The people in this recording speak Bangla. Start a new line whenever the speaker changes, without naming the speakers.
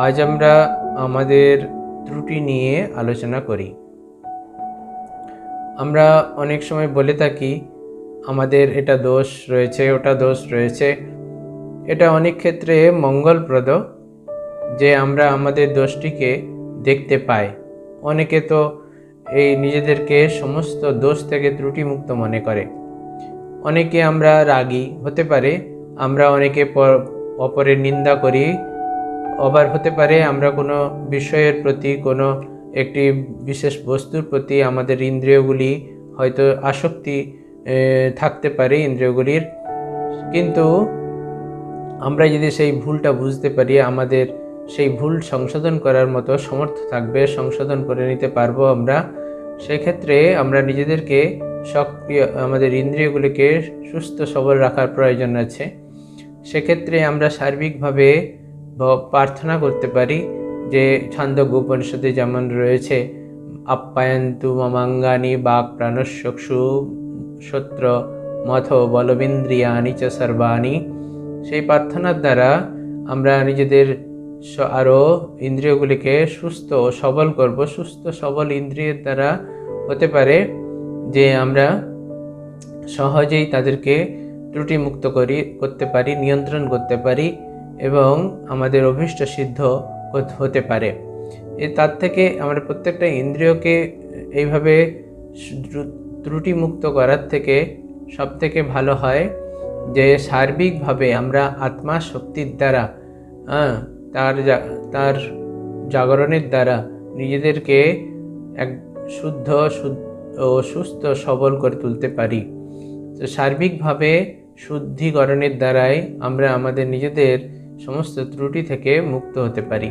আজ আমরা আমাদের ত্রুটি নিয়ে আলোচনা করি। আমরা অনেক সময় বলে থাকি, আমাদের এটা দোষ রয়েছে, ওটা দোষ রয়েছে। এটা অনেক ক্ষেত্রে মঙ্গলপ্রদ যে আমরা আমাদের দোষটিকে দেখতে পাই। অনেকে তো এই নিজেদেরকে সমস্ত দোষ থেকে ত্রুটিমুক্ত মনে করে। অনেকে আমরা রাগী হতে পারে, আমরা অনেকে পর- অপরের নিন্দা করি আবার হতে পারে, আমরা কোনো বিষয়ের প্রতি কোনো একটি বিশেষ বস্তুর প্রতি আমাদের ইন্দ্রিয়গুলি হয়তো আসক্তি থাকতে পারে ইন্দ্রিয়গুলির। কিন্তু আমরা যদি সেই ভুলটা বুঝতে পারি, আমাদের সেই ভুল সংশোধন করার মতো সমর্থ থাকবে, সংশোধন করে নিতে পারব আমরা, সেক্ষেত্রে আমরা নিজেদেরকে সক্রিয়, আমাদের ইন্দ্রিয়গুলিকে সুস্থ সবল রাখার প্রয়োজন আছে। সেক্ষেত্রে আমরা সার্বিকভাবে প্রার্থনা করতে পারি যে ছান্দজ্ঞ উপনিষদে যেমন রয়েছে, আপ্যায়ন্তু মমাঙ্গানি বাক প্রাণস্যক্ষু সত্র মথ বলবিন্দ্রিয়ানি চ সর্বাণি। সেই প্রার্থনার দ্বারা আমরা নিজেদের আরও ইন্দ্রিয়গুলিকে সুস্থ ও সবল করব। সুস্থ, সবল ইন্দ্রিয়ের দ্বারা হতে পারে যে আমরা সহজেই তাদেরকে ত্রুটিমুক্ত করি, করতে পারি, নিয়ন্ত্রণ করতে পারি। এবং আমাদের অভীষ্ট সিদ্ধ হত- পারে। এ তার থেকে আমরা প্রত্যেকটা ইন্দ্রিয়কে এইভাবে ত্রুটিমুক্ত করার থেকে সব থেকে ভালো হয় যে সার্বিকভাবে আমরা আত্মা শক্তির দ্বারা তার তার জাগরণের দ্বারা নিজেদেরকে এক শুদ্ধ ও সুস্থ, সবল করে তুলতে পারি। তো সার্বিকভাবে শুদ্ধিকরণের দ্বারাই আমরা আমাদের নিজেদের সমস্ত ত্রুটি থেকে মুক্ত হতে পারি।